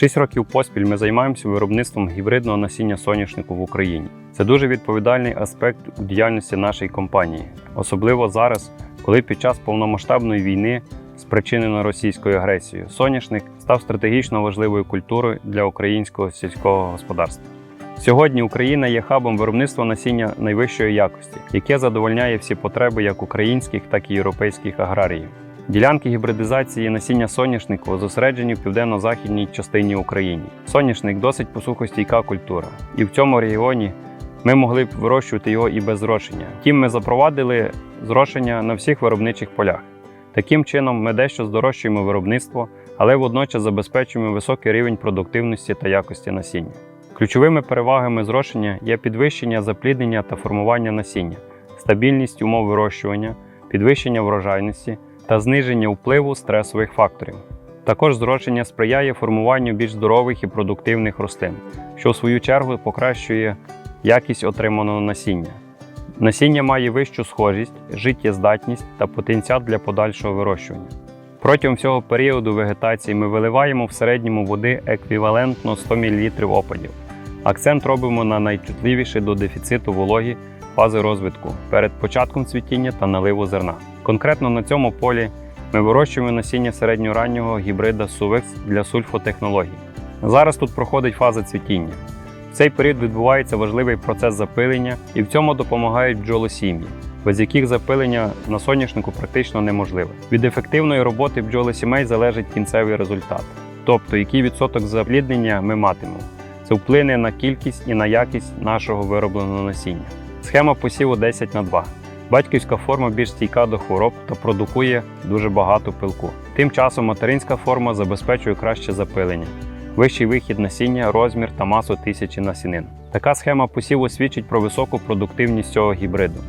Шість років поспіль ми займаємося виробництвом гібридного насіння соняшнику в Україні. Це дуже відповідальний аспект у діяльності нашої компанії, особливо зараз, коли під час повномасштабної війни, спричинено російською агресією, соняшник став стратегічно важливою культурою для українського сільського господарства. Сьогодні Україна є хабом виробництва насіння найвищої якості, яке задовольняє всі потреби як українських, так і європейських аграріїв. Ділянки гібридизації насіння соняшнику зосереджені в південно-західній частині України. Соняшник досить посухостійка культура, і в цьому регіоні ми могли б вирощувати його і без зрошення. Втім, ми запровадили зрошення на всіх виробничих полях. Таким чином, ми дещо здорожчуємо виробництво, але водночас забезпечуємо високий рівень продуктивності та якості насіння. Ключовими перевагами зрошення є підвищення запліднення та формування насіння, стабільність умов вирощування, підвищення врожайності та зниження впливу стресових факторів. Також зрошення сприяє формуванню більш здорових і продуктивних рослин, що в свою чергу покращує якість отриманого насіння. Насіння має вищу схожість, життєздатність та потенціал для подальшого вирощування. Протягом всього періоду вегетації ми виливаємо в середньому води еквівалентно 100 мл опадів. Акцент робимо на найчутливіші до дефіциту вологі фази розвитку перед початком цвітіння та наливу зерна. Конкретно на цьому полі ми вирощуємо насіння середньораннього гібрида Suvex для сульфотехнологій. Зараз тут проходить фаза цвітіння. В цей період відбувається важливий процес запилення, і в цьому допомагають бджолосім'ї, без яких запилення на соняшнику практично неможливе. Від ефективної роботи бджолосімей залежить кінцевий результат, тобто який відсоток запліднення ми матимемо. Це вплине на кількість і на якість нашого виробленого насіння. Схема посіву 10 на 2. Батьківська форма більш стійка до хвороб та продукує дуже багато пилку. Тим часом материнська форма забезпечує краще запилення, вищий вихід насіння, розмір та масу тисячі насінин. Така схема посіву свідчить про високу продуктивність цього гібриду.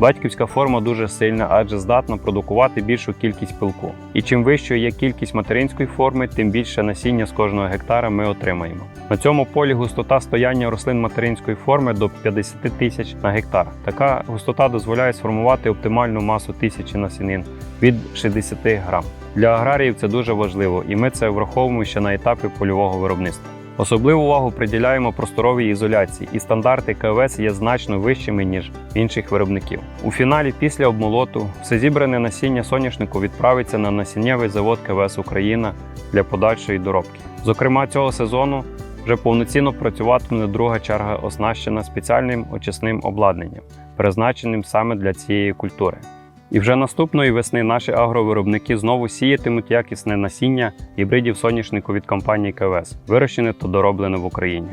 Батьківська форма дуже сильна, адже здатна продукувати більшу кількість пилку. І чим вищою є кількість материнської форми, тим більше насіння з кожного гектара ми отримаємо. На цьому полі густота стояння рослин материнської форми до 50 тисяч на гектар. Така густота дозволяє сформувати оптимальну масу тисячі насінин від 60 грам. Для аграріїв це дуже важливо, і ми це враховуємо ще на етапі польового виробництва. Особливу увагу приділяємо просторовій ізоляції, і стандарти КВС є значно вищими ніж інших виробників. У фіналі, після обмолоту, все зібране насіння соняшнику відправиться на насіннєвий завод КВС Україна для подальшої доробки. Зокрема, цього сезону вже повноцінно працюватиме друга черга, оснащена спеціальним очисним обладнанням, призначеним саме для цієї культури. І вже наступної весни наші агровиробники знову сіятимуть якісне насіння гібридів соняшнику від компанії КВС, вирощене та дороблене в Україні.